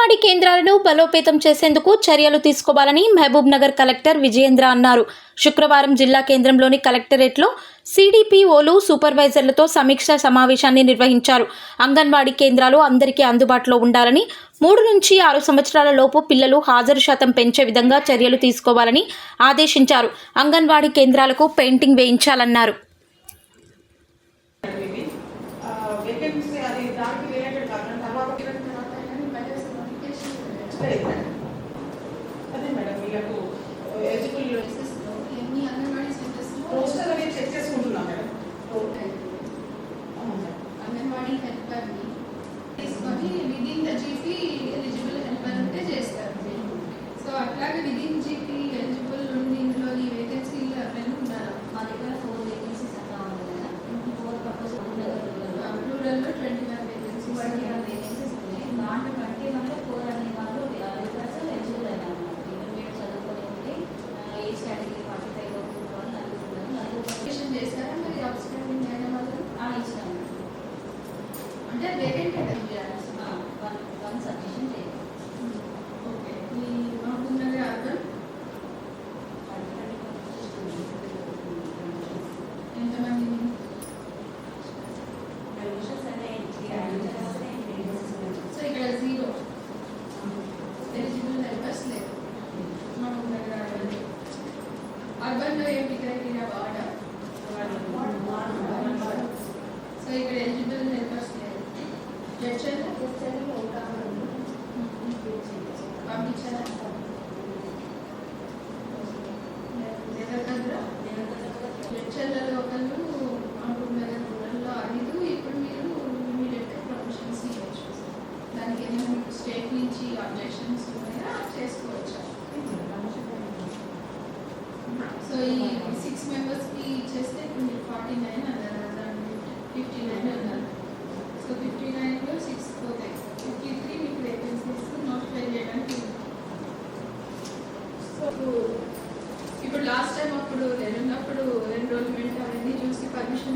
అంగన్వాడీ కేంద్రాలను బలోపేతం చేసేందుకు చర్యలు తీసుకోవాలని మహబూబ్ నగర్ కలెక్టర్ విజయేంద్ర అన్నారు. శుక్రవారం జిల్లా కేంద్రంలోని కలెక్టరేట్లో సిడిపిఓలు సూపర్వైజర్లతో సమీక్ష సమావేశాన్ని నిర్వహించారు. అంగన్వాడీ కేంద్రాలు అందరికీ అందుబాటులో ఉండాలని మూడు నుంచి ఆరు సంవత్సరాల లోపు పిల్లలు హాజరు శాతం పెంచే విధంగా చర్యలు తీసుకోవాలని ఆదేశించారు. అంగన్వాడీ కేంద్రాలకు పెయింటింగ్ వేయించాలన్నారు. మేడం. అదే మేడం వీళ్ళకు ఎలిజిబుల్ ఎన్ని అంగన్వాడీ సెంటర్స్ పోస్టర్ అనేది చెక్ చేసుకుంటున్నాం మేడం. అంగన్వాడీ హెల్పర్ని తీసుకొని within the GP eligible helper ఉంటే చేస్తారు. సో అట్లాగే విదిన్ జీపీ ఎలిజిబుల్ ఉండి ఇందులో ఈ వేకెన్సీలు ఎవరైనా ఉన్నారా? మా దగ్గర ఫోర్ వేకెన్సీస్ అట్లా ఉంది కదా. ఫోర్ పర్పస్ రూరల్ రూరల్లో twenty one vacancies twenty one vacancies ఉన్నాయి దాంట్లో ట్వంటీ వన్లో ఫోర్ ಬೇರೆ జడ్చల్ పంపించారా దేవరకద్ర జడ్చల్లో ఒకళ్ళు మహబూబ్ నగర్ ఐదు ఇప్పుడు మీరు ఇమీడియట్గా ప్రొఫెషన్స్ ఇవ్వచ్చు దానికి ఏమైనా స్టేట్ నుంచి అబ్జెక్షన్స్ ఉన్నాయా చేసుకోవచ్చా సో ఈ సిక్స్ మెంబర్స్కి చేస్తే ఇప్పుడు మీరు ఫార్టీ నైన్ అన్నారు దాన్ని ఫిఫ్టీ నైన్ అన్నారు సో ఫిఫ్టీ నైన్లో సిక్స్ పోతాయి ఫిఫ్టీ త్రీ మీకు వేకెన్సీస్ నోటిఫై చేయడానికి ఉంది. సో ఇప్పుడు లాస్ట్ టైం అప్పుడు నేను ఉన్నప్పుడు ఎన్రోల్మెంట్ అవన్నీ చూసి పర్మిషన్